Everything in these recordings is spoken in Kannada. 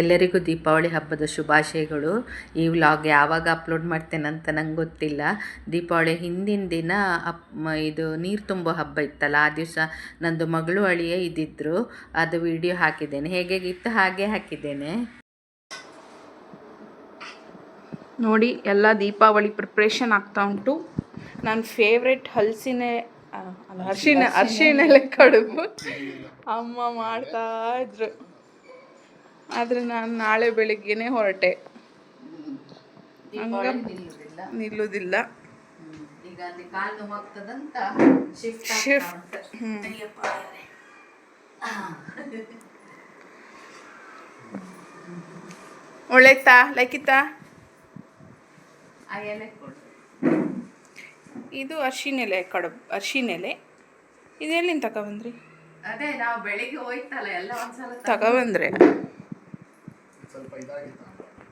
ಎಲ್ಲರಿಗೂ ದೀಪಾವಳಿ ಹಬ್ಬದ ಶುಭಾಶಯಗಳು. ಈ ವ್ಲಾಗ್ ಯಾವಾಗ ಅಪ್ಲೋಡ್ ಮಾಡ್ತೇನಂತ ನಂಗೆ ಗೊತ್ತಿಲ್ಲ. ದೀಪಾವಳಿ ಹಿಂದಿನ ದಿನ ಅಪ್ ಇದು ನೀರು ತುಂಬೋ ಹಬ್ಬ ಇತ್ತಲ್ಲ, ಆ ದಿವಸ ನಂದು ಮಗಳು ಅಳಿಯ ಇದ್ದಿದ್ರು. ಅದು ವಿಡಿಯೋ ಹಾಕಿದ್ದೇನೆ. ಹೇಗೆ ಇತ್ತು ಹಾಗೆ ಹಾಕಿದ್ದೇನೆ. ನೋಡಿ, ಎಲ್ಲ ದೀಪಾವಳಿ ಪ್ರಿಪ್ರೇಷನ್ ಆಗ್ತಾ ಉಂಟು. ನನ್ನ ಫೇವ್ರೆಟ್ ಹಲಸಿನ ಅರ್ಶಿನ ಅರ್ಶಿನ ಕಡುಬು. ಅಮ್ಮ ಮಾಡ್ತಾ ಇದ್ರು. ಆದರೆ ನಾನು ನಾಳೆ ಬೆಳಿಗ್ಗೆನೆ ಹೊರಟೆ. ನಿಲ್ಲುದಿಲ್ಲ ನಿಲ್ಲುವುದಿಲ್ಲ. ಈಗ ಇದು ಕಾಲು ಎಲೆ ಶಿಫ್ಟ್ ಒಳ್ಳೆತ್ತಾ ಲೈಕಿತ್ತಾ? ಇದು ಅರ್ಶಿನೆಲೆ ಕಡುಬು ಅರ್ಶಿನೆಲೆ. ಇದೆಲ್ಲಿಂದ ತಗೊಬಂದ್ರಿ ಅದೇ ನಾವು ಬೆಳಿಗ್ಗೆ ಹೋಯ್ತಲ್ಲ ಎಲ್ಲ ಒಂದ್ಸಲ ತಗೊಬಂದ್ರೆ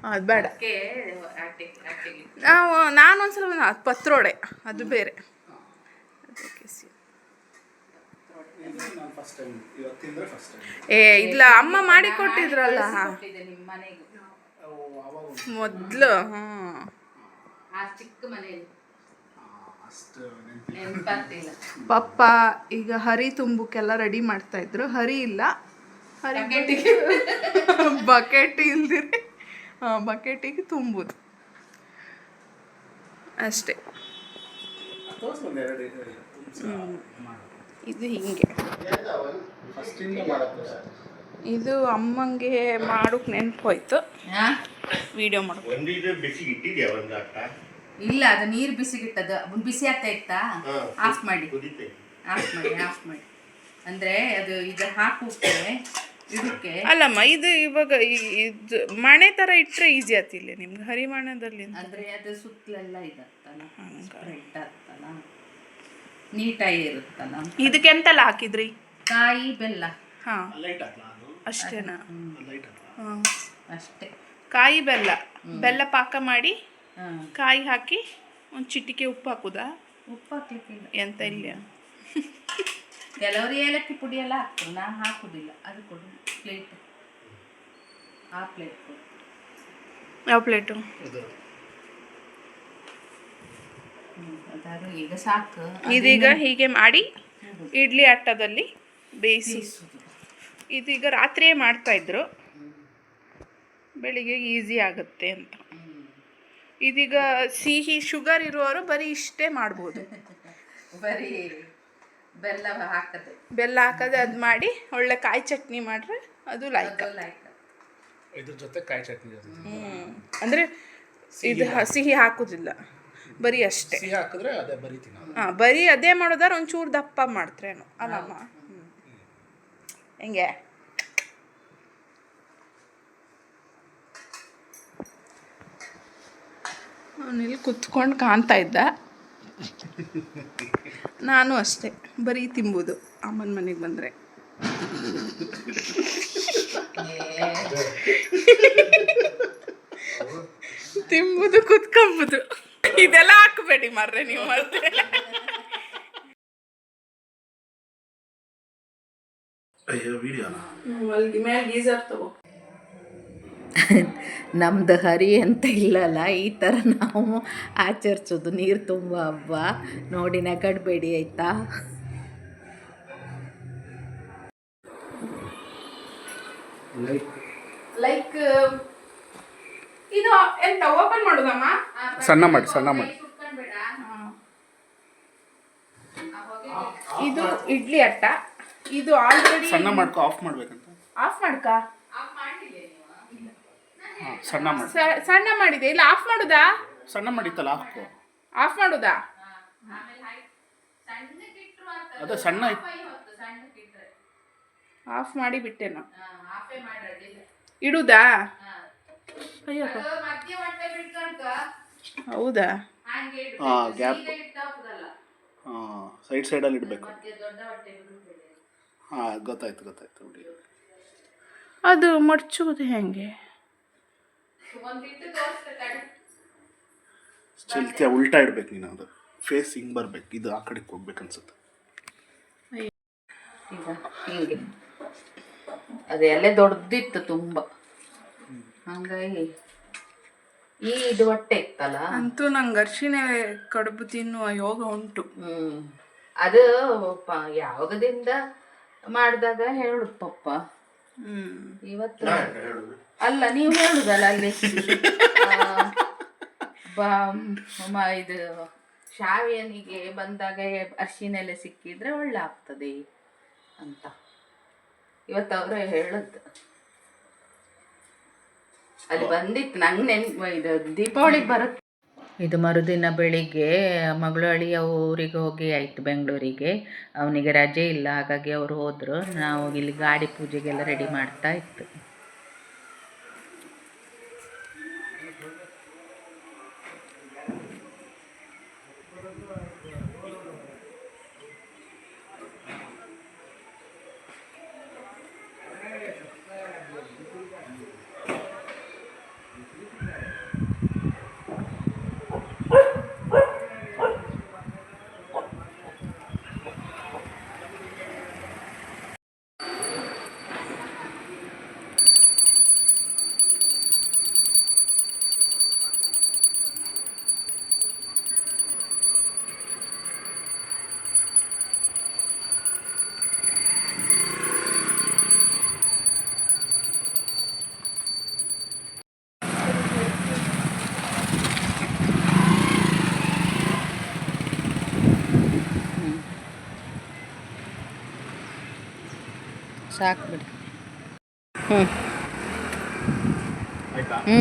ಅದು ಬೇಡ. ನಾವು ನಾನೊಂದ್ಸಲ ಒಂದ್ಸಲ ಅದು ಪತ್ರೊಡೆ ಅದು ಬೇರೆ. ಏ ಇಲ್ಲ ಅಮ್ಮ ಮಾಡಿ ಕೊಟ್ಟಿದ್ರಲ್ಲ. ಮೊದ್ಲು ಪಪ್ಪ ಈಗ ಹರಿ ತುಂಬುಕ್ಕೆಲ್ಲ ರೆಡಿ ಮಾಡ್ತಾ ಇದ್ರು. ಹರಿ ಇಲ್ಲ. ಹರಿ ಬಕೆಟ್ ಇಲ್ದಿರೆ ಬಕೆಟಿಗೆ ತುಂಬುದು. ಅಷ್ಟೇ. ಹ್ಮ್. ಇದು ಹಿಂಗೆ. ಇದು ಅಮ್ಮಂಗೆ ಮಾಡೋಕ್ ನೆನಪು ಹೋಯ್ತು ಹಾ? ವಿಡಿಯೋ ಮಾಡ್ಕೊಂಡು ಇಲ್ಲ ಅದು ನೀರು ಬಿಸಿಗಿಟ್ಟದ ಅದು ಬಿಸಿ ಆಗ್ತಾ ಇತ್ತಾ? ಆಫ್ ಮಾಡಿ. ಆಫ್ ಮಾಡಿ ಆಫ್ ಮಾಡಿ. ಅಂದ್ರೆ ಅದು ಈಗ ಹಾಕಿ ಅಲ್ಲಮ್ಮ ಇದು ಇವಾಗ ಈ- ಇದು ಮಣೆ ಥರ ಇಟ್ಟರೆ ಈಸಿ ಆತಿಲ್ಲ ನಿಮ್ಗೆ ಹರಿಮಾಣದಲ್ಲಿ ಅಂದ್ರೆ ಅದು ಸುತ್ತಲೆಲ್ಲ ಇದತ್ತಲ್ಲ ಸ್ಪ್ರೆಡ್ ಆಗ್ತಲ್ಲ ನೀಟಾಗಿ ಇರುತ್ತಲ್ಲ. ಇದಕ್ಕೆ ಎಂತೆಲ್ಲ ಹಾಕಿದ್ರಿ? ಕಾಯಿ ಬೆಲ್ಲ. ಹಾಂ. ಅಷ್ಟೇನಾ? ಹಾಂ. ಅಷ್ಟೇ. ಕಾಯಿ ಬೆಲ್ಲ. ಬೆಲ್ಲ ಪಾಕ ಮಾಡಿ ಕಾಯಿ ಹಾಕಿ ಒಂದು ಚಿಟಿಕೆ ಉಪ್ಪು ಹಾಕುದಾ? ಉಪ್ಪು ಹಾಕ್ಲಿಕ್ಕಿಲ್ಲ. ಎಂತ ಇಲ್ಲ. ಕೆಲವರು ಏಲಕ್ಕಿ ಪುಡಿ ಎಲ್ಲ ಹಾಕ್ತಾರೆ. ನಾನು ಹಾಕುದಿಲ್ಲ. ಅದು ಕೊಡು. ಪ್ಲೇಟ್ ಆ ಪ್ಲೇಟ್ ಕೊಡು. ಯಾವ ಪ್ಲೇಟು ಅದಾದ್ರು ಈಗ ಸಾಕು. ಇದೀಗ ಹೀಗೆ ಮಾಡಿ ಇಡ್ಲಿ ಅಟ್ಟದಲ್ಲಿ ಬೇಯಿಸಿ. ಇದೀಗ ರಾತ್ರಿಯೇ ಮಾಡ್ತಾ ಇದ್ರು. ಬೆಳಿಗ್ಗೆ ಈಸಿ ಆಗುತ್ತೆ ಅಂತ. ಇದೀಗ ಸಿಹಿ ಶುಗರ್ ಇರುವವರು ಬರೀ ಇಷ್ಟೇ ಮಾಡ್ಬೋದು. ಬರೀ ಬೆಲ್ಲ ಹಾಕದೆ. ಬೆಲ್ಲ ಹಾಕದೆ ಅದು ಮಾಡಿ ಒಳ್ಳೆ ಕಾಯಿ ಚಟ್ನಿ ಮಾಡ್ರೆ ಅದು ಲೈಕ್ ಇದ್ರ ಜೊತೆ ಕಾಯಿ ಚಟ್ನಿ ಹ್ಮ್. ಅಂದ್ರೆ ಇದು ಸಿಹಿ ಹಾಕುದಿಲ್ಲ. ಬರೀ ಅಷ್ಟೇ. ಹಾಕಿದ್ರೆ ಅದೇ ಬರೀ ಹಾ ಬರೀ ಅದೇ ಮಾಡೋದಾರ ಒಂಚೂರು ದಪ್ಪ ಮಾಡ್ತ್ರೇನು. ಅಲ್ಲಮ್ಮ. ಹೆಂಗೆ? ಅವನಿಲ್ಲಿ ಕುತ್ಕೊಂಡು ಕಾಣ್ತಾ ಇದ್ದ. ನಾನು ಅಷ್ಟೇ. ಬರೀ ತಿಂಬುದು. ಅಮ್ಮನ ಮನೆಗೆ ಬಂದರೆ. ತಿಂಬುದು ಕುತ್ಕೊಂಬುದು. ಇದೆಲ್ಲ ಹಾಕಬೇಡಿ ಮರ್ರೆ ನೀವು ಮತ್ತೆ. ಅಯ್ಯೋ ವಿಡಿಯೋನಾ? ಅಲ್ಲಿ ಮೇಲೆ ಗೀಸರ್ ತಗೋ. ನಮ್ದು ಹರಿ ಅಂತ ಇಲ್ಲಲ್ಲ ಈ ಥರ ನಾವು ಆಚರಿಸೋದು. ನೀರು ತುಂಬ ಹಬ್ಬ ನೋಡಿ ನಗಡಬೇಡಿ ಆಯ್ತಾ? ಲೈಕ್ ಇದು ಎಂತ ಓಪನ್ ಮಾಡೋದಮ್ಮ? ಸಣ್ಣ ಮಾಡಿ ಸಣ್ಣ ಮಾಡಿ. ಇದು ಇಡ್ಲಿ ಅಟ್ಟ. ಇದು ಆಲ್ರೆಡಿ ಸಣ್ಣ ಮಾಡ್ಕೊ ಆಫ್ ಮಾಡ್ಬೇಕಂತ. ಆಫ್ ಮಾಡ್ಕ. ಸಣ್ಣ ಮಾಡಿ. ಸ- ಸಣ್ಣ ಮಾಡಿದೆ. ಇಲ್ಲ ಆಫ್ ಮಾಡುದಾ? ಸಣ್ಣ ಮಾಡಿತ್ತಲ್ಲ ಹಾಕು ಆಫ್ ಮಾಡುದಾ? ಅದೇ ಸಣ್ಣ ಇತ್ತು. ಆಫ್ ಮಾಡಿ ಬಿಟ್ಟೆನು. ಇಡುದಾ? ಅಯ್ಯಪ್ಪ ಹೌದಾ? ಹಾಂ ಗ್ಯಾಪ್ ಹಾಂ ಸೈಡ್ ಸೈಡಲ್ಲಿ ಇಡಬೇಕು. ಹಾಂ ಗೊತ್ತಾಯ್ತು ಗೊತ್ತಾಯ್ತು ಬಿಡಿ. ಅದು ಮಡ್ಚುವುದು ಹೆಂಗೆ? ಚಿಲ್ತೆ ಉಲ್ಟಾ ಇಡ್ಬೇಕು ನೀನು ಅದು. ಫೇಸ್ ಹಿಂಗ್ ಬರ್ಬೇಕು. ಇದು ಆ ಕಡೆಗೆ ಹೋಗ್ಬೇಕು ಅನ್ಸುತ್ತೆ. ಈಗ ಹೀಗೆ. ಅದು ಎಲೆ ದೊಡ್ಡದಿತ್ತು ತುಂಬಾ. ಹಂಗಾಗಿ ಈ ಇದು ಹೊಟ್ಟೆ ಇತ್ತಲ್ಲ? ಅಂತೂ ನಂಗೆ ಅರ್ಶಿನ ಕಡುಬು ತಿನ್ನುವ ಯೋಗ ಉಂಟು. ಹ್ಮ್. ಅದು ಪ ಯಾವಾಗದಿಂದ ಮಾಡಿದಾಗ ಹೇಳು ಪಪ್ಪ. ಹ್ಮ್. ಇವತ್ತು ಅಲ್ಲ ನೀವು ಹೇಳುದಲ್ಲ ಅಲ್ಲಿ? ಇದು ಶಾವಿಯನಿಗೆ ಬಂದಾಗ ಅರ್ಶಿನೆಲೆ ಸಿಕ್ಕಿದ್ರೆ ಒಳ್ಳೆ ಆಗ್ತದೆ ಅಂತ. ಇವತ್ತು ಅವರೇ ಹೇಳದ್ದು. ಅಲ್ಲಿ ಬಂದಿತ್ತು ನಂಗೆ ನೆನ್ಪು ಇದು ದೀಪಾವಳಿಗೆ ಬರುತ್ತೆ ಇದು ಮರುದಿನ ಬೆಳಿಗ್ಗೆ ಮಗಳು ಅಳಿಯ ಊರಿಗೆ ಹೋಗಿ ಆಯಿತು ಬೆಂಗಳೂರಿಗೆ. ಅವನಿಗೆ ರಜೆ ಇಲ್ಲ ಹಾಗಾಗಿ ಅವರು ಹೋದರು. ನಾವು ಇಲ್ಲಿ ಗಾಡಿ ಪೂಜೆಗೆಲ್ಲ ರೆಡಿ ಮಾಡ್ತಾ ಇತ್ತು. ಸಾಕು ಬಿಡಿ ಹ್ಞೂ ಹ್ಞೂ